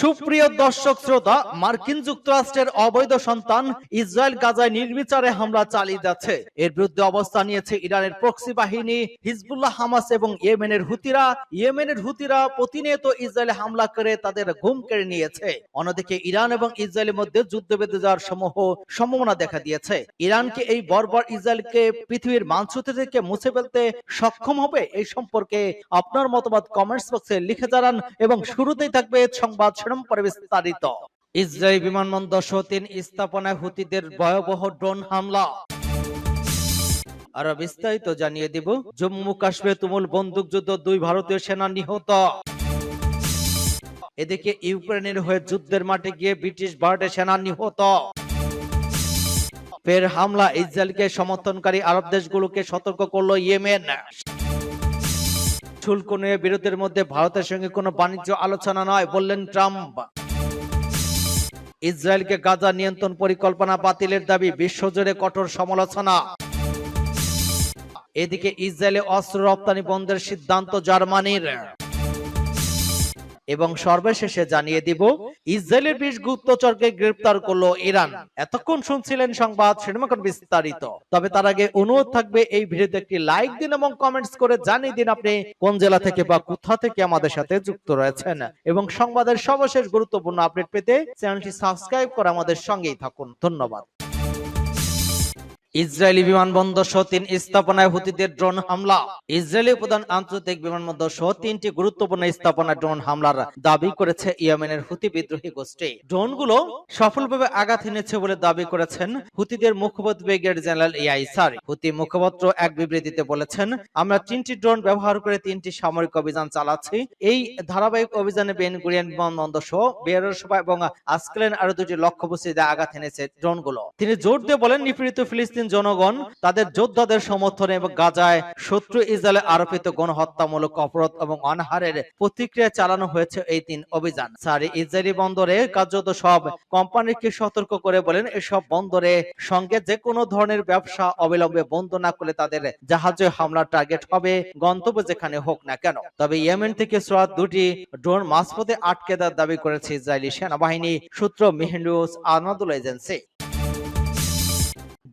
সুপ্রিয় দর্শক শ্রোতা, মার্কিন যুক্তরাষ্ট্রের অবৈধ সন্তান ইসরায়েল গাজায় নির্বিচারে হামলা চালিয়ে যাচ্ছে। এর বিরুদ্ধে অবস্থান নিয়েছে ইরানের প্রক্সি বাহিনী, হিজবুল্লাহ, হামাস এবং ইয়েমেনের হুতিরা। ইয়েমেনের হুতিরা প্রতিনিয়ত ইসরায়েলে হামলা করে তাদের ঘুম কেড়ে নিয়েছে। অন্যদিকে ইরান এবং ইসরায়েলের মধ্যে যুদ্ধ বেঁধে যাওয়ার সমূহ সম্ভাবনা দেখা দিয়েছে। ইরানকে এই বর্বর ইসরায়েলকে পৃথিবীর মানচিত্র থেকে মুছে ফেলতে সক্ষম হবে এই সম্পর্কে আপনার মতামত কমেন্টস বক্সে লিখে জানান এবং শুরুতেই থাকবে সংবাদ পরে বিস্তারিত ইসরায়েল বিমানবন্দর সহ তিন স্থাপনায় হুতিদের ভয়াবহ ড্রোন হামলা। আরও বিস্তারিত জানিয়ে দিব, জম্মু কাশ্মীর তুমুল বন্দুকযুদ্ধ দুই ভারতীয় সেনা নিহত। এদিকে ইউক্রেনের হয়ে যুদ্ধের মাঠে গিয়ে ব্রিটিশ ভারতের সেনা নিহত। ফের হামলা, ইসরায়েলকে সমর্থনকারী আরব দেশগুলোকে সতর্ক করল ইয়েমেন। শুল্ক নিয়ে বিরোধের মধ্যে ভারতের সঙ্গে কোনো বাণিজ্য আলোচনা নয়, বললেন ট্রাম্প। ইসরায়েলকে গাজা নিয়ন্ত্রণ পরিকল্পনা বাতিলের দাবি, বিশ্বজুড়ে কঠোর সমালোচনা। এদিকে ইসরায়েলে অস্ত্র রপ্তানি বন্ধের সিদ্ধান্ত জার্মানির। এবং সর্বশেষে জানিয়ে দিব, ইসরায়েলের বিশ গুপ্তচরকে গ্রেপ্তার করল ইরান। এতক্ষণ শুনছিলেন সংবাদ সিনেমাখন বিস্তারিত। তবে তার আগে অনুরোধ থাকবে, এই ভিডিওতে একটি লাইক দিন এবং কমেন্টস করে জানিয়ে দিন আপনি কোন জেলা থেকে বা কোথা থেকে আমাদের সাথে যুক্ত রয়েছেন। এবং সংবাদের সর্বশেষ গুরুত্বপূর্ণ আপডেট পেতে চ্যানেলটি সাবস্ক্রাইব করে আমাদের সঙ্গেই থাকুন। ধন্যবাদ। ইসরায়েলি বিমানবন্দর সহ তিন স্থাপনায় হুতিদের ড্রোন হামলা। ইসরায়েলি প্রধান আন্তর্জাতিক বিমানবন্দর সহ তিনটি গুরুত্বপূর্ণ স্থাপনায় ড্রোন হামলার দাবি করেছে ইয়েমেনের হুতি বিদ্রোহী গোষ্ঠী। ড্রোনগুলো সফলভাবে আঘাত এনেছে বলে দাবি করেছেন হুতিদের মুখপাত্র ব্রিগেড জেনারেল ইয়াইসার। হুতি মুখপাত্র এক বিবৃতিতে বলেছেন, আমরা তিনটি ড্রোন ব্যবহার করে তিনটি সামরিক অভিযান চালাচ্ছি। এই ধারাবাহিক অভিযানে বেন গুরিয়ান বিমানবন্দর সহ বেরোসভা এবং আজকেলেন আরও দুটি লক্ষ্যবস্তিতে আঘাত এনেছে ড্রোনগুলো। তিনি জোর দিয়ে বলেন, নিপীড়িত ফিলিস্তিন জনগণ তাদের যোদ্ধাদের সমর্থনে এবং গাজায় শত্রু ইসরায়েলে আরোপিত গণহত্যামূলক অপরাধ এবং অনাহারের প্রতিক্রিয়া চালানো হয়েছে এই তিন অভিযান। সারি ইসরায়েলি বন্দরে কার্যত সব কোম্পানিকে সতর্ক করে বলেন, এসব বন্দরে সঙ্গে যে কোনো ধরনের ব্যবসা অবিলম্বে বন্ধ না করলে তাদের জাহাজে হামলার টার্গেট হবে, গন্তব্য যেখানে হোক না কেন। তবে ইয়েমেন থেকে সোয়াদ দুটি ড্রোন মাঝপথে আটকে দেওয়ার দাবি করেছে ইসরায়েলি সেনাবাহিনী, সূত্র মেহেন্ডুস আনাদুল এজেন্সি।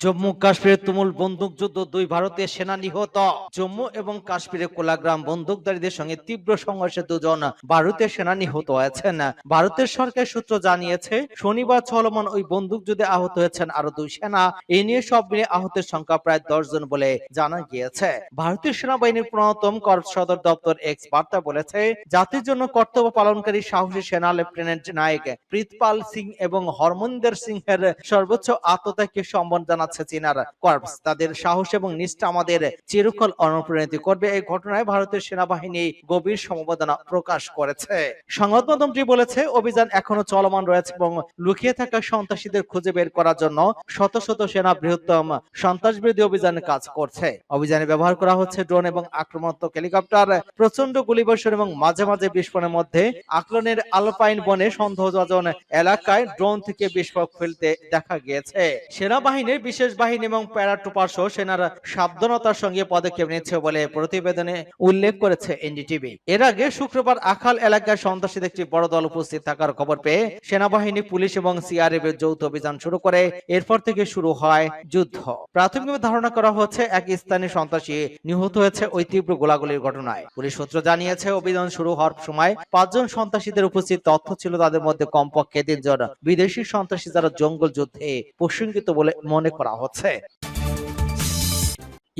জম্মু কাশ্মীরের তুমুল বন্দুক যুদ্ধ দুই ভারতীয় সেনা নিহত। জম্মু এবং কাশ্মীরে কোলাগ্রাম বন্দুকধারীদের সঙ্গে তীব্র সংঘর্ষে দুজন ভারতীয় সেনা নিহত হয়েছেন। ভারতের সরকার সূত্র জানিয়েছে, শনিবার চলমান ওই বন্দুক যুদ্ধে আহত হয়েছেন আরও দুই সেনা। এ নিয়ে সব মিলে আহতের সংখ্যা প্রায় দশ জন বলে জানা গিয়েছে। ভারতীয় সেনাবাহিনীর প্রণতম সদর দপ্তর এক্স বার্তা বলেছে, জাতির জন্য কর্তব্য পালনকারী সাহসী সেনা লেফটেন্যান্ট নায়ক প্রীতপাল সিং এবং হরমন্দর সিংহের সর্বোচ্চ আত্মত্যাগকে সম্মান জানাচ্ছে চীনার কর্পস। তাদের সাহস এবং নিষ্ঠা আমাদের চিরকাল অনুপ্রাণিত করবে। এই ঘটনায় ভারতের সেনাবাহিনী গভীর সমবেদনা প্রকাশ করেছে। সংবাদ মাধ্যমটি বলেছে, অভিযান এখনও চলমান রয়েছে এবং লুকিয়ে থাকা সন্ত্রাসীদের খুঁজে বের করার জন্য শত শত সেনা বৃহত্তম সন্ত্রাস বিরোধী অভিযানে কাজ করছে। অভিযানে ব্যবহার করা হচ্ছে ড্রোন এবং আক্রমণাত্মক হেলিকপ্টার প্রচণ্ড গুলিবর্ষণ এবং মাঝে মাঝে বিস্ফোরণের মধ্যে আকলনের আলপাইন বনে সন্দেহজন এলাকায় ড্রোন থেকে বিস্ফোরক ফেলতে দেখা গিয়েছে। সেনাবাহিনীর বিশেষ বাহিনী এবং প্যারাট্রুপার সহ সেনারা সাবধানতার সঙ্গে পদক্ষেপ নিচ্ছে বলে প্রতিবেদনে উল্লেখ করেছে এনডিটিভি। এর আগে শুক্রবার আখাল এলাকায় সন্ত্রাসীদের একটি বড় দল উপস্থিত থাকার খবর পেয়ে সেনাবাহিনী, পুলিশ এবং সিআরএফ এর যৌথ অভিযান শুরু করে। এরপর থেকে শুরু হয় যুদ্ধ। প্রাথমিকভাবে ধারণা করা হচ্ছে এক স্থানীয় সন্ত্রাসী নিহত হয়েছে ওই তীব্র গোলাগুলির ঘটনায়। পুলিশ সূত্র জানিয়েছে, অভিযান শুরু হওয়ার সময় পাঁচজন সন্ত্রাসীদের উপস্থিত তথ্য ছিল তাদের মধ্যে কমপক্ষে তিনজন বিদেশি সন্ত্রাসী যারা জঙ্গল যুদ্ধে প্রসঙ্গিত বলে মনে করা হচ্ছে।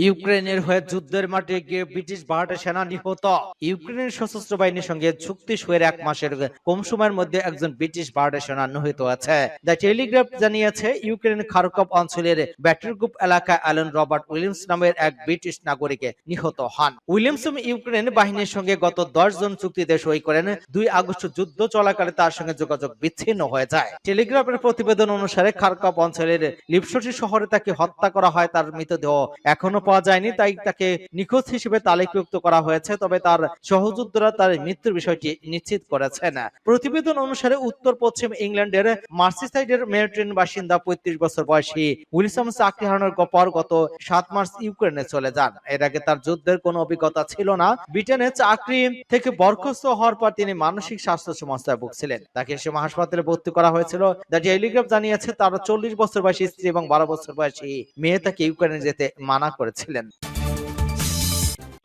ইউক্রেনের হয়ে যুদ্ধের মাঠে গিয়ে ব্রিটিশ ভারতের সেনা নিহত। ইউক্রেনের সশস্ত্র বাহিনীর সঙ্গে চুক্তি শুয়ের এক মাসের কম সময়ের মধ্যে একজন ব্রিটিশ ভারতের সেনা নিহত আছে দ্য টেলিগ্রাফ জানিয়েছে ইউক্রেনের খারকভ অঞ্চলের ব্যাটারগ্রুপ এলাকায় অ্যালেন রবার্ট উইলিয়ামস নামের এক ব্রিটিশ নাগরিকে নিহত হন। উইলিয়ামসম ইউক্রেন বাহিনীর সঙ্গে গত দশ জন চুক্তিতে সই করেন। দুই আগস্ট যুদ্ধ চলাকালে তার সঙ্গে যোগাযোগ বিচ্ছিন্ন হয়ে যায়। টেলিগ্রাফের প্রতিবেদন অনুসারে খারকপ অঞ্চলের লিপসটি শহরে তাকে হত্যা করা হয়, তার মৃতদেহ এখনও পাওয়া যায়নি তাই তাকে নিখোঁজ হিসেবে তালিকাভুক্ত করা হয়েছে তবে তার সহযোদ্ধারা তার মৃত্যুর বিষয়টি নিশ্চিত করেছেন। প্রতিবেদন অনুসারে উত্তর পশ্চিম ইংল্যান্ডের মার্সিসাইডের মেরিট্রেন বাসিন্দা পঁয়ত্রিশ বছর বয়সী উইলসন চাকরি হারানোর পর গত সাত মার্চ ইউক্রেনে চলে যান। এর আগে তার যুদ্ধের কোনো অভিজ্ঞতা ছিল না। ব্রিটেনে চাকরি থেকে বরখাস্ত হওয়ার পর তিনি মানসিক স্বাস্থ্য সমস্যায় ভুগছিলেন। তাকে সে হাসপাতালে ভর্তি করা হয়েছিল। দ্য টেলিগ্রাফ জানিয়েছে তার চল্লিশ বছর বয়সী স্ত্রী এবং বারো বছর বয়সী মেয়ে তাকে ইউক্রেনে যেতে মানা করেছিলেন।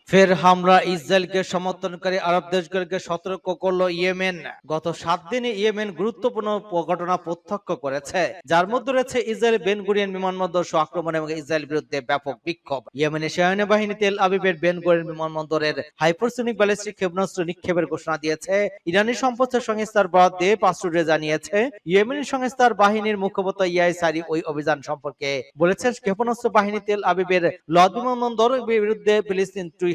ফের হামলা ইসরায়েলকে সমর্থনকারী আরব দেশগুলোকে সতর্ক করল ইয়েমেন। গত সাত দিনে ইয়েমেন গুরুত্বপূর্ণ ঘটনা প্রত্যক্ষ করেছে, যার মধ্যে রয়েছে ইসরায়েল বেনগুরিয়ান বিমানবন্দর সহ আক্রমণ এবং ইসরায়েল বিরুদ্ধে ব্যাপক বিক্ষোভ। ইয়েমেনের সেনাবাহিনী তেল আবিবের বেনগুরিয়ান বিমানবন্দরের হাইপারসোনিক ব্যালিস্টিক ক্ষেপণাস্ত্র নিক্ষেপের ঘোষণা দিয়েছে। ইরানি সম্পদ সংস্থার বরাদ দিয়ে পাসুডে জানিয়েছে ইয়েমেনি সংস্থার বাহিনীর মুখপাত্র ইয়াই সারি ওই অভিযান সম্পর্কে বলেছেন, ক্ষেপণাস্ত্র বাহিনী তেল আবিবের লদ বিমানবন্দর বিরুদ্ধে ফিলিস্তিন দুই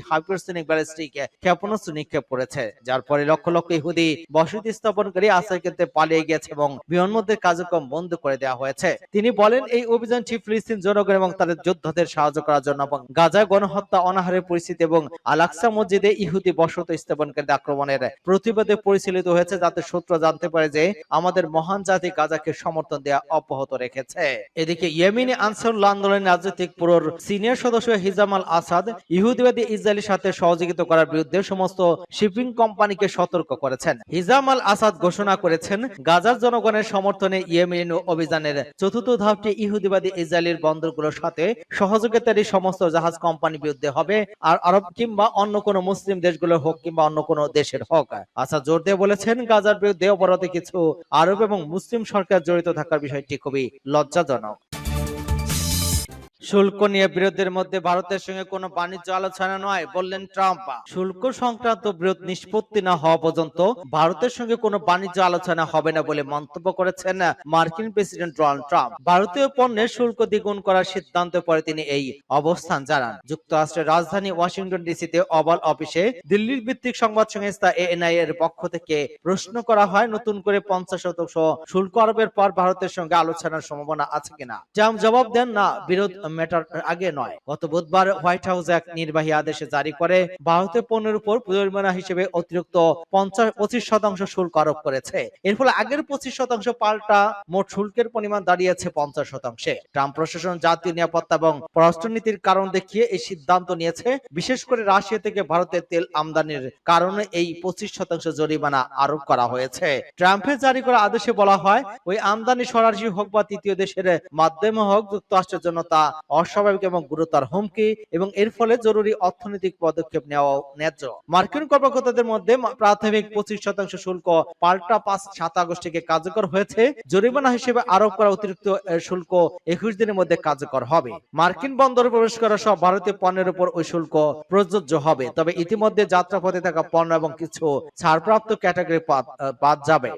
ক্ষেপণাস্ত্র নিক্ষেপ করেছে, যার পরে লক্ষ লক্ষ ইহুদি বসতি স্থাপনকারী আশ্রয় কেন্দ্রে পালিয়ে গেছে এবং বিমানবন্দরের কার্যক্রম বন্ধ করে দেওয়া হয়েছে। তিনি বলেন, এই অভিযানটি ফিলিস্তিন জনগণ এবং তাদের যোদ্ধাদের সাহায্য করার জন্য এবং গাজা গণহত্যা, অনাহারের পরিস্থিতি এবং আলাক্সা মসজিদে ইহুদি বসত স্থাপনকারী আক্রমণের প্রতিবাদে পরিচালিত হয়েছে যাতে সূত্র জানতে পারে যে আমাদের মহান জাতি গাজাকে সমর্থন দেওয়া অব্যাহত রেখেছে। এদিকে ইয়েমেনি আনসারুল্লাহ আন্দোলনের রাজনৈতিক পুরোর সিনিয়র সদস্য হিজাম আল আসাদ ইহুদিবাদী ইসরায়েলের সাথে সহযোগিতা করার বিরুদ্ধে সমস্ত শিপিং কোম্পানিকে সতর্ক করেছেন। হিজাম আল আসাদ ঘোষণা করেছেন, গাজার জনগণের সমর্থনে ইয়েমেন অভিযানের চতুর্থ ধাপটি ইহুদিবাদী ইসরায়েলের বন্দরগুলোর সাথে সহযোগিতারই সমস্ত জাহাজ কোম্পানি বিরুদ্ধে হবে, আর আরব কিংবা অন্য কোনো মুসলিম দেশগুলোর হোক কিংবা অন্য কোনো দেশের হোক। আসাদ জোর দিয়ে বলেছেন, গাজার বিরুদ্ধে অপরাধে কিছু আরব এবং মুসলিম সরকার জড়িত থাকার বিষয়টি খুবই লজ্জাজনক। শুল্ক নিয়ে বিরোধের মধ্যে ভারতের সঙ্গে কোনো বাণিজ্য আলোচনা নয়, বললেন ট্রাম্প। শুল্ক সংক্রান্ত বিরোধ নিষ্পত্তি না হওয়া পর্যন্ত ভারতের সঙ্গে কোনো বাণিজ্য আলোচনা হবে না বলে মন্তব্য করেছেন মার্কিন প্রেসিডেন্ট ডোনাল্ড ট্রাম্প। ভারতীয় পণ্যের শুল্ক দ্বিগুণ করার সিদ্ধান্ত পরে তিনি এই অবস্থান জানান। যুক্তরাষ্ট্রের রাজধানী ওয়াশিংটন ডিসিতে অবাল অফিসে দিল্লির ভিত্তিক সংবাদ সংস্থা এএনআই এর পক্ষ থেকে প্রশ্ন করা হয়, নতুন করে পঞ্চাশ শতাংশ শুল্ক আরোপের পর ভারতের সঙ্গে আলোচনার সম্ভাবনা আছে কিনা। ট্রাম্প জবাব দেন, না, বিরোধ মেটার আগে নয়। গত বুধবার হোয়াইট হাউস এক নির্বাহী আদেশে জারি করে ভারতের পণ্যের উপর জরিমানা হিসেবে অতিরিক্ত পঞ্চাশ পঁচিশ শতাংশ শুল্ক আরোপ করেছে। এর ফলে আগের পঁচিশ শতাংশ পাল্টা মোট শুল্কের পরিমাণ দাঁড়িয়েছে পঞ্চাশ শতাংশে। ট্রাম্প প্রশাসন জাতীয় নিরাপত্তা এবং পররাষ্ট্রনীতির কারণ দেখিয়ে এই সিদ্ধান্ত নিয়েছে। বিশেষ করে রাশিয়া থেকে ভারতের তেল আমদানির কারণে এই পঁচিশ শতাংশ জরিমানা আরোপ করা হয়েছে। ট্রাম্পের জারি করা আদেশে বলা হয়, ওই আমদানি সরাসরি হোক বা তৃতীয় দেশের মাধ্যমে হোক, যুক্তরাষ্ট্রের জন্য তা অস্বাভাবিক এবং গুরুতর হুমকি এবং এর ফলে জরুরি অর্থনৈতিক পদক্ষেপ নেওয়া ন্যায্য। মার্কিন কর্মকর্তাদের মধ্যে প্রাথমিক পঁচিশ শতাংশ শুল্ক পাল্টা পাঁচ সাত আগস্ট থেকে কার্যকর হয়েছে। জরিমানা হিসেবে আরোপ করা অতিরিক্ত শুল্ক একুশ দিনের মধ্যে কার্যকর হবে। মার্কিন বন্দরে প্রবেশ করা সব ভারতীয় পণ্যের উপর ওই শুল্ক প্রযোজ্য হবে। তবে ইতিমধ্যে যাত্রাপথে থাকা পণ্য এবং কিছু ছাড়প্রাপ্ত ক্যাটাগরি বাদ যাবে।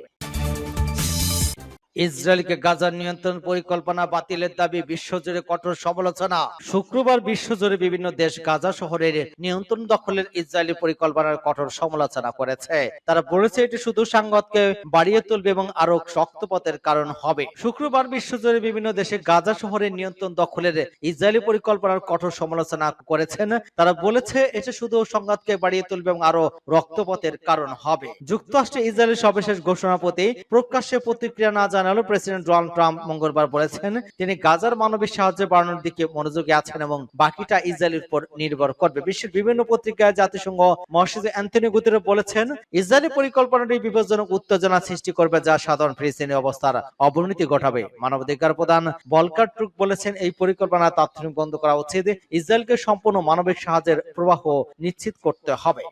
ইসরায়েলকে গাজার নিয়ন্ত্রণ পরিকল্পনা বাতিলের দাবি বিশ্বজুড়ে কঠোর সমালোচনা। শুক্রবার বিশ্বজুড়ে বিভিন্ন দেশ গাজা শহরের নিয়ন্ত্রণ দখলের ইসরায়েলি পরিকল্পনার কঠোর সমালোচনা করেছে। তারা বলেছে এটি শুধু সাংবাদকে বাড়িয়ে তুলবে এবং আরও শক্তপথের কারণ হবে। শুক্রবার বিশ্বজুড়ে বিভিন্ন দেশে গাজা শহরের নিয়ন্ত্রণ দখলের ইসরায়েলি পরিকল্পনার কঠোর সমালোচনা করেছেন। তারা বলেছে এটি শুধু সংঘাতকে বাড়িয়ে তুলবে এবং আরও রক্তপথের কারণ হবে। যুক্তরাষ্ট্রে ইসরায়েলের সর্বশেষ ঘোষণা প্রতি প্রকাশ্যে প্রতিক্রিয়া না জানালেও প্রেসিডেন্ট ডোনাল্ড ট্রাম্প মঙ্গলবার বলেছেন, তিনি গাজার মানবিক সাহায্য বাড়ানোর দিকে মনোযোগী আছেন এবং বাকিটা ইসরায়েলের উপর নির্ভর করবে। বিশ্বের বিভিন্ন পত্রিকায় জাতিসংঘ মহাসচিব অ্যান্থনি গুতেরে বলেছেন, ইসরায়েলি পরিকল্পনাটি বিপজ্জনক উত্তেজনা সৃষ্টি করবে যা সাধারণ ফিলিস্তিনি অবস্থার অবনতি ঘটাবে। মানবাধিকার প্রধান বলকার ট্রুক বলেছেন, এই পরিকল্পনা তাৎক্ষণিক বন্ধ করা উচিত। ইসরায়েলকে সম্পূর্ণ মানবিক সাহায্যের প্রবাহ নিশ্চিত করতে হবে।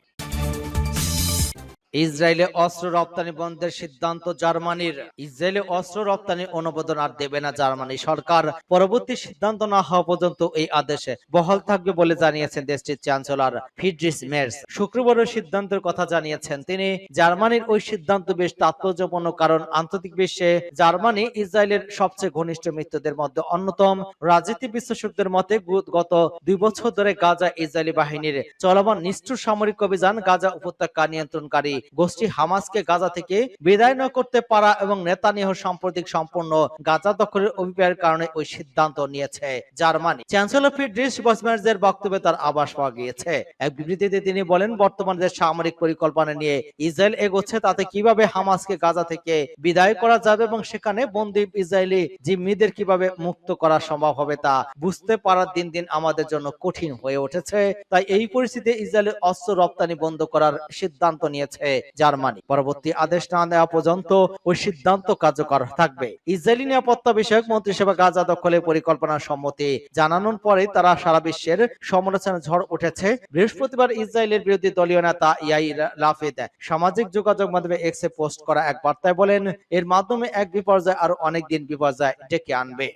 ইসরায়েলে অস্ত্র রপ্তানি বন্ধের সিদ্ধান্ত জার্মানির। ইসরায়েলে অস্ত্র রপ্তানি অনুমোদন আর দেবে না জার্মানি সরকার। পরবর্তী সিদ্ধান্ত না হওয়া পর্যন্ত এই আদেশে বহাল থাকবে বলে জানিয়েছেন দেশটির চ্যান্সেলর ফিডরিস মের্স। শুক্রবারের সিদ্ধান্তের কথা জানিয়েছেন তিনি। জার্মানির ওই সিদ্ধান্ত বেশ তাৎপর্যপূর্ণ কারণ আন্তর্জাতিক বিশ্বে জার্মানি ইসরায়েলের সবচেয়ে ঘনিষ্ঠ মিত্রদের মধ্যে অন্যতম। রাজনীতি বিশ্লেষকদের মতে গত দুই বছর ধরে গাজা ইসরায়েলি বাহিনীর চলমান নিষ্ঠুর সামরিক অভিযান গাজা উপত্যকা নিয়ন্ত্রণকারী গোষ্ঠী হামাসকে গাজা থেকে বিদায় না করতে পারা এবং নেতানিয়াহু সাম্প্রতিক সম্পূর্ণ গাজা দখলের অভিপ্রায়ের কারণে ওই সিদ্ধান্ত নিয়েছে। জার্মানি চ্যান্সেলর ফিডরিস বসম্যার্জের বক্তব্যে তার আভাস পাওয়া গিয়েছে। এক বিবৃতিতে তিনি বলেন, বর্তমানে যে সামরিক পরিকল্পনা নিয়ে ইসরায়েল এগোচ্ছে, তাতে কীভাবে হামাসকে গাজা থেকে বিদায় করা যাবে এবং সেখানে বন্দী ইসরায়েলি জিম্মিদের কীভাবে মুক্ত করা সম্ভব হবে তা বুঝতে পারার দিন দিন আমাদের জন্য কঠিন হয়ে উঠেছে। তাই এই পরিস্থিতিতে ইসরায়েলের অস্ত্র রপ্তানি বন্ধ করার সিদ্ধান্ত নিয়েছে। জার্মানি পরবর্তী আদেশ না দেওয়া পর্যন্ত ওই সিদ্ধান্ত কার্যকর থাকবে। ইসরায়েলি নিরাপত্তা বিষয়ক মন্ত্রিসভা গাজা দখলের পরিকল্পনার সম্মতি জানানোর পরে তারা সারা বিশ্বের সমালোচনা ঝড় উঠেছে। বৃহস্পতিবার ইসরায়েলের বিরোধী দলীয় নেতা ইয়াই লাফিদ সামাজিক যোগাযোগ মাধ্যমে এক্সে পোস্ট করা এক বার্তায় বলেন, এর মাধ্যমে এক বিপর্যয় আরও অনেক দিন বিপর্যয় ডেকে আনবে।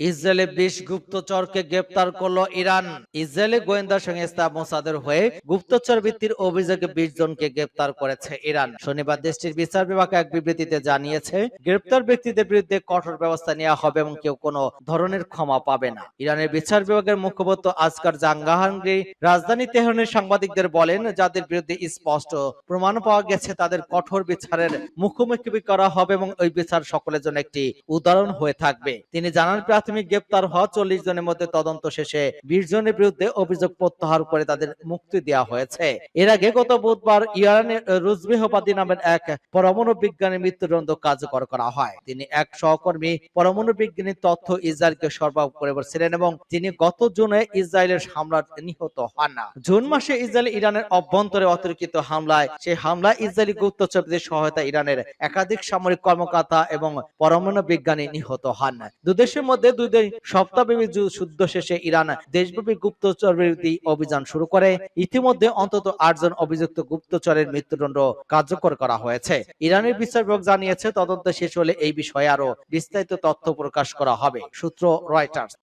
ইসরায়েলে বিশ গুপ্তচরকে গ্রেপ্তার করল ইরান। ইসরায়েলি গোয়েন্দা সংস্থা মোসাদের হয়ে গুপ্তচর ভিত্তির অভিযোগে বিশ জনকে গ্রেপ্তার করেছে ইরান। শনিবার দেশটির বিচার বিভাগ এক বিবৃতিতে জানিয়েছে, গ্রেপ্তার ব্যক্তিদের বিরুদ্ধে কঠোর ব্যবস্থা নেওয়া হবে এবং কেউ কোনো ধরনের ক্ষমা পাবে না। ইরানের বিচার বিভাগের মুখপাত্র আজকার জাঙ্গাহাঙ্গি রাজধানী তেহরানের সাংবাদিকদের বলেন, যাদের বিরুদ্ধে স্পষ্ট প্রমাণ পাওয়া গেছে, তাদের কঠোর বিচারের মুখোমুখি করা হবে এবং ওই বিচার সকলের জন্য একটি উদাহরণ হয়ে থাকবে। তিনি জানান প্রাথমিক গ্রেপ্তার হওয়া চল্লিশ জনের মধ্যে তদন্ত শেষে বিশ জনের বিরুদ্ধে অভিযোগ প্রত্যাহার করে তাদের মুক্তি দেওয়া হয়েছে। এর আগে গত বুধবার ইরানের রুজবেহবাদী নামের এক পরমাণু বিজ্ঞানী মৃত্যুদণ্ড কার্যকর করা হয়। তিনি এক সহকর্মী পরমাণু বিজ্ঞানীর তথ্য ইসরায়েলকে সরবরাহ করে বলছিলেন এবং তিনি গত জুনে ইসরায়েলের হামলায় নিহত হন। জুন মাসে ইসরায়েল ইরানের অভ্যন্তরে অতর্কিত হামলায় সেই হামলায় ইসরায়েলি গুপ্তচরদের সহায়তা ইরানের একাধিক সামরিক কর্মকর্তা এবং পরমাণু বিজ্ঞানী নিহত হন। দুদেশের মধ্যে দুই দুই সপ্তাহব্যাপী যুদ্ধ শেষে ইরান দেশব্যাপী গুপ্তচর বিরোধী অভিযান শুরু করে। ইতিমধ্যে অন্তত আটজন অভিযুক্ত গুপ্তচরের মৃত্যুদণ্ড কার্যকর করা হয়েছে। ইরানের বিচার বিভাগ জানিয়েছে, তদন্ত শেষ হলে এই বিষয়ে আরও বিস্তারিত তথ্য প্রকাশ করা হবে, সূত্র রয়টার্স।